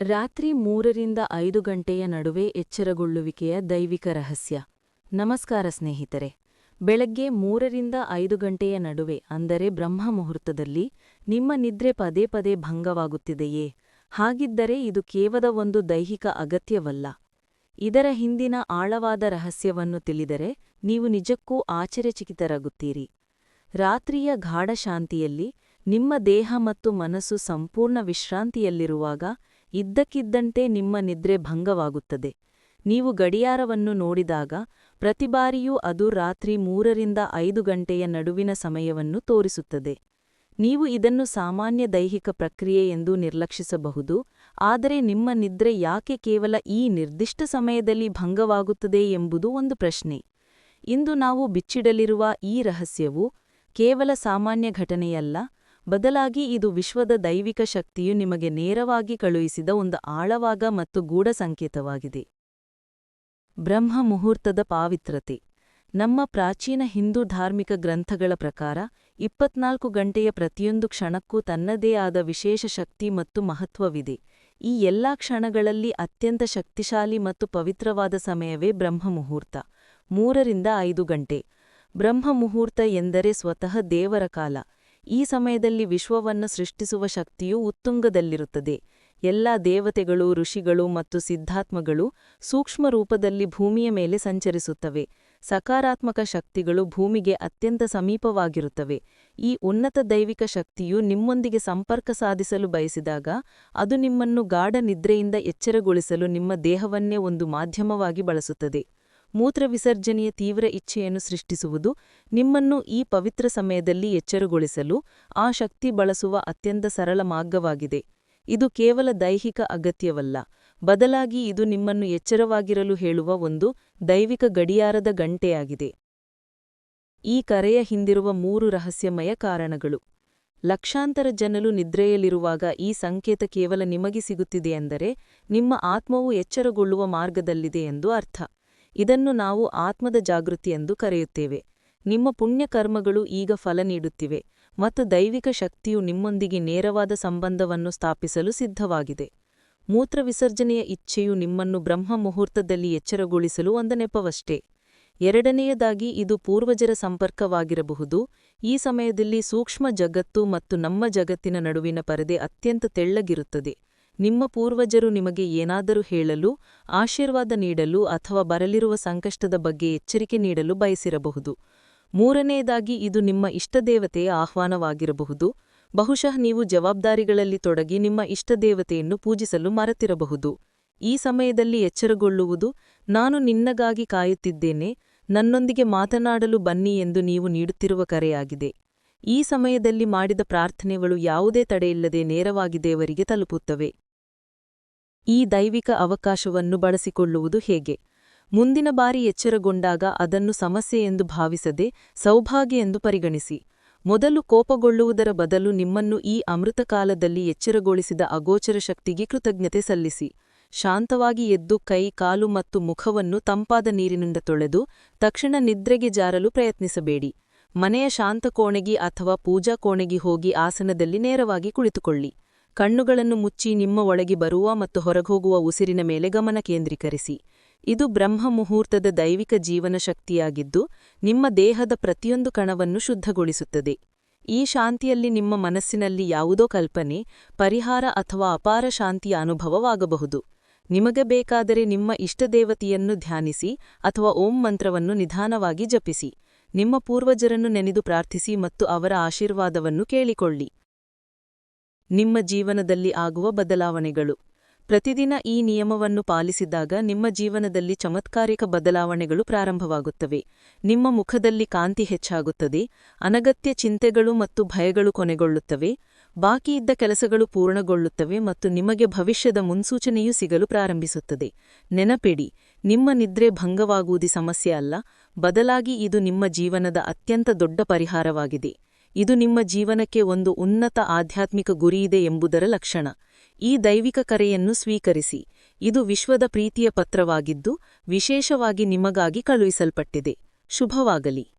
ರಾತ್ರಿ ಮೂರರಿಂದ ಐದು ಗಂಟೆಯ ನಡುವೆ ಎಚ್ಚರಗೊಳ್ಳುವಿಕೆಯ ದೈವಿಕ ರಹಸ್ಯ. ನಮಸ್ಕಾರ ಸ್ನೇಹಿತರೆ. ಬೆಳಗ್ಗೆ ಮೂರರಿಂದ ಐದು ಗಂಟೆಯ ನಡುವೆ ಅಂದರೆ ಬ್ರಹ್ಮ ಮುಹೂರ್ತದಲ್ಲಿ ನಿಮ್ಮ ನಿದ್ರೆ ಪದೇ ಪದೇ ಭಂಗವಾಗುತ್ತಿದೆಯೇ? ಹಾಗಿದ್ದರೆ ಇದು ಕೇವಲ ಒಂದು ದೈಹಿಕ ಅಗತ್ಯವಲ್ಲ. ಇದರ ಹಿಂದಿನ ಆಳವಾದ ರಹಸ್ಯವನ್ನು ತಿಳಿದರೆ ನೀವು ನಿಜಕ್ಕೂ ಆಶ್ಚರ್ಯಚಕಿತರಾಗುತ್ತೀರಿ. ರಾತ್ರಿಯ ಗಾಢ ಶಾಂತಿಯಲ್ಲಿ ನಿಮ್ಮ ದೇಹ ಮತ್ತು ಮನಸ್ಸು ಸಂಪೂರ್ಣ ವಿಶ್ರಾಂತಿಯಲ್ಲಿರುವಾಗ ಇದ್ದಕ್ಕಿದ್ದಂತೆ ನಿಮ್ಮ ನಿದ್ರೆ ಭಂಗವಾಗುತ್ತದೆ. ನೀವು ಗಡಿಯಾರವನ್ನು ನೋಡಿದಾಗ ಪ್ರತಿಬಾರಿಯೂ ಅದು ರಾತ್ರಿ ಮೂರರಿಂದ ಐದು ಗಂಟೆಯ ನಡುವಿನ ಸಮಯವನ್ನು ತೋರಿಸುತ್ತದೆ. ನೀವು ಇದನ್ನು ಸಾಮಾನ್ಯ ದೈಹಿಕ ಪ್ರಕ್ರಿಯೆ ಎಂದು ನಿರ್ಲಕ್ಷಿಸಬಹುದು, ಆದರೆ ನಿಮ್ಮ ನಿದ್ರೆ ಯಾಕೆ ಕೇವಲ ಈ ನಿರ್ದಿಷ್ಟ ಸಮಯದಲ್ಲಿ ಭಂಗವಾಗುತ್ತದೆ ಎಂಬುದು ಒಂದು ಪ್ರಶ್ನೆ. ಇಂದು ನಾವು ಬಿಚ್ಚಿಡಲಿರುವ ಈ ರಹಸ್ಯವು ಕೇವಲ ಸಾಮಾನ್ಯ ಘಟನೆಯಲ್ಲ ಬದಲಾಗಿ ಇದು ವಿಶ್ವದ ದೈವಿಕ ಶಕ್ತಿಯು ನಿಮಗೆ ನೇರವಾಗಿ ಕಳುಹಿಸಿದ ಒಂದು ಆಳವಾಗ ಮತ್ತು ಗೂಢ ಸಂಕೇತವಾಗಿದೆ. ಬ್ರಹ್ಮ ಮುಹೂರ್ತದ ಪಾವಿತ್ರತೆ ನಮ್ಮ ಪ್ರಾಚೀನ ಹಿಂದೂ ಧಾರ್ಮಿಕ ಗ್ರಂಥಗಳ ಪ್ರಕಾರ, ಇಪ್ಪತ್ನಾಲ್ಕು ಗಂಟೆಯ ಪ್ರತಿಯೊಂದು ಕ್ಷಣಕ್ಕೂ ತನ್ನದೇ ಆದ ವಿಶೇಷ ಶಕ್ತಿ ಮತ್ತು ಮಹತ್ವವಿದೆ. ಈ ಎಲ್ಲಾ ಕ್ಷಣಗಳಲ್ಲಿ ಅತ್ಯಂತ ಶಕ್ತಿಶಾಲಿ ಮತ್ತು ಪವಿತ್ರವಾದ ಸಮಯವೇ ಬ್ರಹ್ಮ ಮುಹೂರ್ತ. ಮೂರರಿಂದ ಐದು ಗಂಟೆ. ಬ್ರಹ್ಮ ಮುಹೂರ್ತ ಎಂದರೆ ಸ್ವತಃ ದೇವರ ಕಾಲ. ಈ ಸಮಯದಲ್ಲಿ ವಿಶ್ವವನ್ನು ಸೃಷ್ಟಿಸುವ ಶಕ್ತಿಯು ಉತ್ತುಂಗದಲ್ಲಿರುತ್ತದೆ. ಎಲ್ಲ ದೇವತೆಗಳು, ಋಷಿಗಳು ಮತ್ತು ಸಿದ್ಧಾತ್ಮಗಳು ಸೂಕ್ಷ್ಮ ರೂಪದಲ್ಲಿ ಭೂಮಿಯ ಮೇಲೆ ಸಂಚರಿಸುತ್ತವೆ. ಸಕಾರಾತ್ಮಕ ಶಕ್ತಿಗಳು ಭೂಮಿಗೆ ಅತ್ಯಂತ ಸಮೀಪವಾಗಿರುತ್ತವೆ. ಈ ಉನ್ನತ ದೈವಿಕ ಶಕ್ತಿಯು ನಿಮ್ಮೊಂದಿಗೆ ಸಂಪರ್ಕ ಸಾಧಿಸಲು ಬಯಸಿದಾಗ ಅದು ನಿಮ್ಮನ್ನು ಗಾಢ ನಿದ್ರೆಯಿಂದ ಎಚ್ಚರಗೊಳಿಸಲು ನಿಮ್ಮ ದೇಹವನ್ನೇ ಒಂದು ಮಾಧ್ಯಮವಾಗಿ ಬಳಸುತ್ತದೆ. ಮೂತ್ರ ವಿಸರ್ಜನೆಯ ತೀವ್ರ ಇಚ್ಛೆಯನ್ನು ಸೃಷ್ಟಿಸುವುದು, ನಿಮ್ಮನ್ನು ಈ ಪವಿತ್ರ ಸಮಯದಲ್ಲಿ ಎಚ್ಚರಗೊಳಿಸಲು ಆ ಶಕ್ತಿ ಬಳಸುವ ಅತ್ಯಂತ ಸರಳ ಮಾರ್ಗವಾಗಿದೆ. ಇದು ಕೇವಲ ದೈಹಿಕ ಅಗತ್ಯವಲ್ಲ, ಬದಲಾಗಿ ಇದು ನಿಮ್ಮನ್ನು ಎಚ್ಚರವಾಗಿರಲು ಹೇಳುವ ಒಂದು ದೈವಿಕ ಗಡಿಯಾರದ ಗಂಟೆಯಾಗಿದೆ. ಈ ಕರೆಯ ಹಿಂದಿರುವ ಮೂರು ರಹಸ್ಯಮಯ ಕಾರಣಗಳು. ಲಕ್ಷಾಂತರ ಜನರು ನಿದ್ರೆಯಲ್ಲಿರುವಾಗ ಈ ಸಂಕೇತ ಕೇವಲ ನಿಮಗೆ ಸಿಗುತ್ತಿದೆ ಸಿಗುತ್ತಿದೆಯೆಂದರೆ ನಿಮ್ಮ ಆತ್ಮವು ಎಚ್ಚರಗೊಳ್ಳುವ ಮಾರ್ಗದಲ್ಲಿದೆ ಎಂದು ಅರ್ಥ. ಇದನ್ನು ನಾವು ಆತ್ಮದ ಜಾಗೃತಿ ಎಂದು ಕರೆಯುತ್ತೇವೆ. ನಿಮ್ಮ ಪುಣ್ಯಕರ್ಮಗಳು ಈಗ ಫಲ ನೀಡುತ್ತಿವೆ ಮತ್ತು ದೈವಿಕ ಶಕ್ತಿಯು ನಿಮ್ಮೊಂದಿಗೆ ನೇರವಾದ ಸಂಬಂಧವನ್ನು ಸ್ಥಾಪಿಸಲು ಸಿದ್ಧವಾಗಿದೆ. ಮೂತ್ರ ವಿಸರ್ಜನೆಯ ಇಚ್ಛೆಯು ನಿಮ್ಮನ್ನು ಬ್ರಹ್ಮ ಮುಹೂರ್ತದಲ್ಲಿ ಎಚ್ಚರಗೊಳಿಸಲು ಒಂದು ನೆಪವಷ್ಟೇ ಎರಡನೆಯದಾಗಿ, ಇದು ಪೂರ್ವಜರ ಸಂಪರ್ಕವಾಗಿರಬಹುದು. ಈ ಸಮಯದಲ್ಲಿ ಸೂಕ್ಷ್ಮ ಜಗತ್ತು ಮತ್ತು ನಮ್ಮ ಜಗತ್ತಿನ ನಡುವಿನ ಪರದೆ ಅತ್ಯಂತ ತೆಳ್ಳಗಿರುತ್ತದೆ. ನಿಮ್ಮ ಪೂರ್ವಜರು ನಿಮಗೆ ಏನಾದರೂ ಹೇಳಲು, ಆಶೀರ್ವಾದ ನೀಡಲು ಅಥವಾ ಬರಲಿರುವ ಸಂಕಷ್ಟದ ಬಗ್ಗೆ ಎಚ್ಚರಿಕೆ ನೀಡಲು ಬಯಸಿರಬಹುದು. ಮೂರನೆಯದಾಗಿ, ಇದು ನಿಮ್ಮ ಇಷ್ಟದೇವತೆಯ ಆಹ್ವಾನವಾಗಿರಬಹುದು. ಬಹುಶಃ ನೀವು ಜವಾಬ್ದಾರಿಗಳಲ್ಲಿ ತೊಡಗಿ ನಿಮ್ಮ ಇಷ್ಟದೇವತೆಯನ್ನು ಪೂಜಿಸಲು ಮರೆತಿರಬಹುದು. ಈ ಸಮಯದಲ್ಲಿ ಎಚ್ಚರಗೊಳ್ಳುವುದು, ನಾನು ನಿನ್ನಗಾಗಿ ಕಾಯುತ್ತಿದ್ದೇನೆ, ನನ್ನೊಂದಿಗೆ ಮಾತನಾಡಲು ಬನ್ನಿ ಎಂದು ನೀವು ನೀಡುತ್ತಿರುವ ಕರೆಯಾಗಿದೆ. ಈ ಸಮಯದಲ್ಲಿ ಮಾಡಿದ ಪ್ರಾರ್ಥನೆಗಳು ಯಾವುದೇ ತಡೆಯಿಲ್ಲದೆ ನೇರವಾಗಿ ದೇವರಿಗೆ ತಲುಪುತ್ತವೆ. ಈ ದೈವಿಕ ಅವಕಾಶವನ್ನು ಬಳಸಿಕೊಳ್ಳುವುದು ಹೇಗೆ? ಮುಂದಿನ ಬಾರಿ ಎಚ್ಚರಗೊಂಡಾಗ ಅದನ್ನು ಸಮಸ್ಯೆ ಎಂದು ಭಾವಿಸದೆ ಸೌಭಾಗ್ಯ ಎಂದು ಪರಿಗಣಿಸಿ. ಮೊದಲು ಕೋಪಗೊಳ್ಳುವುದರ ಬದಲು ನಿಮ್ಮನ್ನು ಈ ಅಮೃತಕಾಲದಲ್ಲಿ ಎಚ್ಚರಗೊಳಿಸಿದ ಅಗೋಚರ ಶಕ್ತಿಗೆ ಕೃತಜ್ಞತೆ ಸಲ್ಲಿಸಿ. ಶಾಂತವಾಗಿ ಎದ್ದು ಕೈ, ಕಾಲು ಮತ್ತು ಮುಖವನ್ನು ತಂಪಾದ ನೀರಿನಿಂದ ತೊಳೆದು ತಕ್ಷಣ ನಿದ್ರೆಗೆ ಜಾರಲು ಪ್ರಯತ್ನಿಸಬೇಡಿ. ಮನೆಯ ಶಾಂತ ಕೋಣೆಗೆ ಅಥವಾ ಪೂಜಾ ಕೋಣೆಗೆ ಹೋಗಿ ಆಸನದಲ್ಲಿ ನೇರವಾಗಿ ಕುಳಿತುಕೊಳ್ಳಿ. ಕಣ್ಣುಗಳನ್ನು ಮುಚ್ಚಿ ನಿಮ್ಮ ಒಳಗೆ ಬರುವ ಮತ್ತು ಹೊರಗೋಗುವ ಉಸಿರಿನ ಮೇಲೆ ಗಮನ ಕೇಂದ್ರೀಕರಿಸಿ. ಇದು ಬ್ರಹ್ಮ ಮುಹೂರ್ತದ ದೈವಿಕ ಜೀವನ ಶಕ್ತಿಯಾಗಿದ್ದು, ನಿಮ್ಮ ದೇಹದ ಪ್ರತಿಯೊಂದು ಕಣವನ್ನು ಶುದ್ಧಗೊಳಿಸುತ್ತದೆ. ಈ ಶಾಂತಿಯಲ್ಲಿ ನಿಮ್ಮ ಮನಸ್ಸಿನಲ್ಲಿ ಯಾವುದೋ ಕಲ್ಪನೆ, ಪರಿಹಾರ ಅಥವಾ ಅಪಾರ ಶಾಂತಿಯ ಅನುಭವವಾಗಬಹುದು. ನಿಮಗೆ ಬೇಕಾದರೆ ನಿಮ್ಮ ಇಷ್ಟದೇವತೆಯನ್ನು ಧ್ಯಾನಿಸಿ ಅಥವಾ ಓಂ ಮಂತ್ರವನ್ನು ನಿಧಾನವಾಗಿ ಜಪಿಸಿ. ನಿಮ್ಮ ಪೂರ್ವಜರನ್ನು ನೆನೆದು ಪ್ರಾರ್ಥಿಸಿ ಮತ್ತು ಅವರ ಆಶೀರ್ವಾದವನ್ನು ಕೇಳಿಕೊಳ್ಳಿ. ನಿಮ್ಮ ಜೀವನದಲ್ಲಿ ಆಗುವ ಬದಲಾವಣೆಗಳು. ಪ್ರತಿದಿನ ಈ ನಿಯಮವನ್ನು ಪಾಲಿಸಿದಾಗ ನಿಮ್ಮ ಜೀವನದಲ್ಲಿ ಚಮತ್ಕಾರಿಕ ಬದಲಾವಣೆಗಳು ಪ್ರಾರಂಭವಾಗುತ್ತವೆ. ನಿಮ್ಮ ಮುಖದಲ್ಲಿ ಕಾಂತಿ ಹೆಚ್ಚಾಗುತ್ತದೆ, ಅನಗತ್ಯ ಚಿಂತೆಗಳು ಮತ್ತು ಭಯಗಳು ಕೊನೆಗೊಳ್ಳುತ್ತವೆ ಬಾಕಿಯಿದ್ದ ಕೆಲಸಗಳು ಪೂರ್ಣಗೊಳ್ಳುತ್ತವೆ ಮತ್ತು ನಿಮಗೆ ಭವಿಷ್ಯದ ಮುನ್ಸೂಚನೆಯೂ ಸಿಗಲು ಪ್ರಾರಂಭಿಸುತ್ತದೆ. ನೆನಪಿಡಿ, ನಿಮ್ಮ ನಿದ್ರೆ ಭಂಗವಾಗುವುದು ಸಮಸ್ಯೆ ಅಲ್ಲ, ಬದಲಾಗಿ ಇದು ನಿಮ್ಮ ಜೀವನದ ಅತ್ಯಂತ ದೊಡ್ಡ ಪರಿಹಾರವಾಗಿದೆ. ಇದು ನಿಮ್ಮ ಜೀವನಕ್ಕೆ ಒಂದು ಉನ್ನತ ಆಧ್ಯಾತ್ಮಿಕ ಗುರಿಯಿದೆ ಎಂಬುದರ ಲಕ್ಷಣ. ಈ ದೈವಿಕ ಕರೆಯನ್ನು ಸ್ವೀಕರಿಸಿ. ಇದು ವಿಶ್ವದ ಪ್ರೀತಿಯ ಪತ್ರವಾಗಿದ್ದು, ವಿಶೇಷವಾಗಿ ನಿಮಗಾಗಿ ಕಳುಹಿಸಲ್ಪಟ್ಟಿದೆ. ಶುಭವಾಗಲಿ.